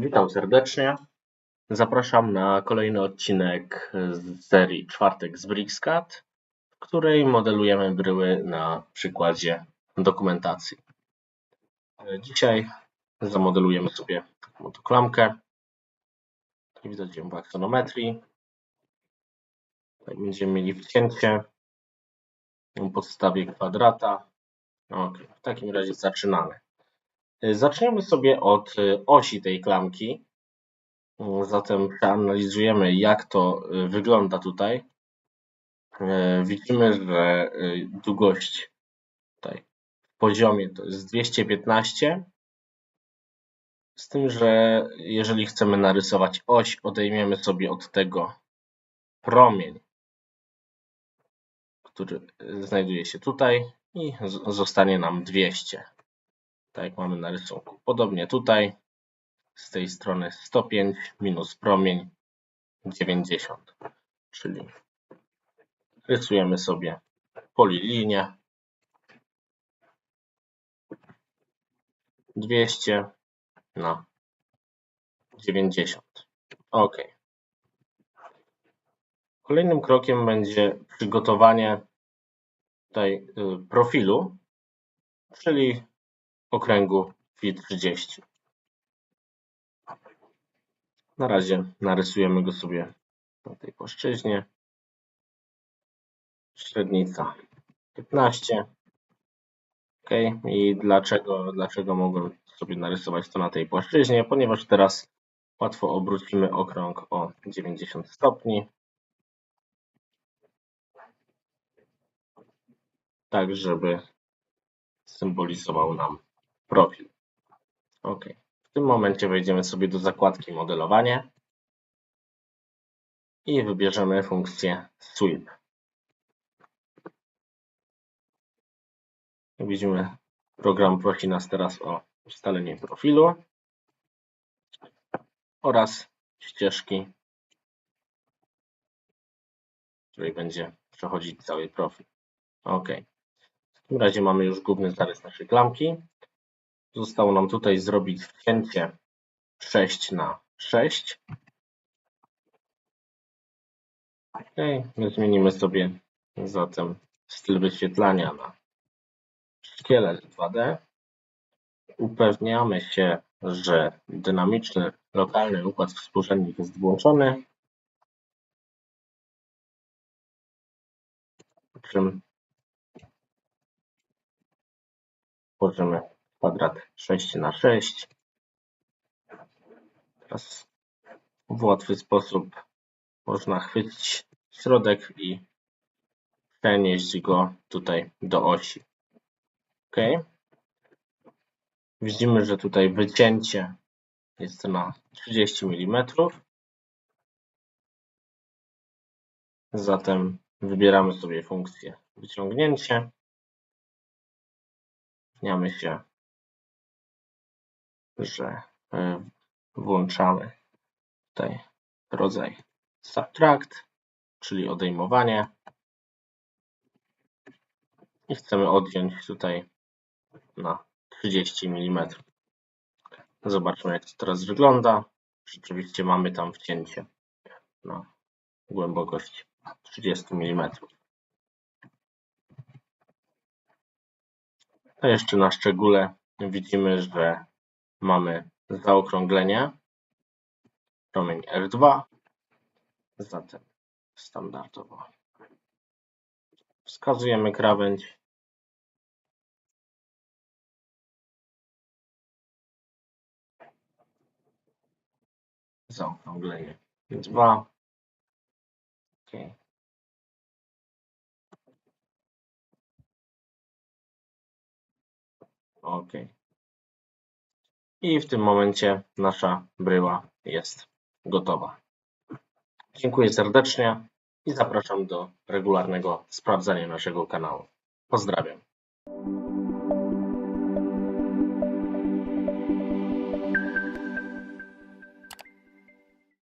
Witam serdecznie. Zapraszam na kolejny odcinek z serii Czwartek z BricsCAD, w której modelujemy bryły na przykładzie dokumentacji. Dzisiaj zamodelujemy sobie taką tu klamkę. Tu widać ją w aksonometrii. Tutaj będziemy mieli wcięcie na podstawie kwadrata. Ok, w takim razie zaczynamy. Zaczniemy sobie od osi tej klamki. Zatem przeanalizujemy, jak to wygląda tutaj. Widzimy, że długość tutaj w poziomie to jest 215. Z tym, że jeżeli chcemy narysować oś, odejmiemy sobie od tego promień, który znajduje się tutaj i zostanie nam 200 tak jak mamy na rysunku. Podobnie tutaj z tej strony 105 minus promień 90, czyli rysujemy sobie polilinię 200 na 90. OK. Kolejnym krokiem będzie przygotowanie tutaj y, profilu, czyli okręgu Fi30. Na razie narysujemy go sobie na tej płaszczyźnie. Średnica 15. OK. I dlaczego, dlaczego mogłem sobie narysować to na tej płaszczyźnie? Ponieważ teraz łatwo obrócimy okrąg o 90 stopni. Tak, żeby symbolizował nam profil. OK. W tym momencie wejdziemy sobie do zakładki modelowanie i wybierzemy funkcję sweep. Widzimy, program prosi nas teraz o ustalenie profilu oraz ścieżki, której będzie przechodzić cały profil. OK. W tym razie mamy już główny zarys naszej klamki. Zostało nam tutaj zrobić wcięcie 6 na 6. OK, my zmienimy sobie zatem styl wyświetlania na szkielet 2D. Upewniamy się, że dynamiczny lokalny układ współrzędnych jest włączony. Po czym tworzymy kwadrat 6 na 6. Teraz w łatwy sposób można chwycić środek i przenieść go tutaj do osi. OK. Widzimy, że tutaj wycięcie jest na 30 mm. Zatem wybieramy sobie funkcję wyciągnięcie. Upewniamy się, że e, włączamy tutaj rodzaj subtract, czyli odejmowanie i chcemy odjąć tutaj na 30 mm. Zobaczmy jak to teraz wygląda. Rzeczywiście mamy tam wcięcie na głębokość 30 mm. A jeszcze na szczególe widzimy, że mamy zaokrąglenie, promień R2, zatem standardowo wskazujemy krawędź zaokrąglenie 2 okay. OK. I w tym momencie nasza bryła jest gotowa. Dziękuję serdecznie i zapraszam do regularnego sprawdzania naszego kanału. Pozdrawiam.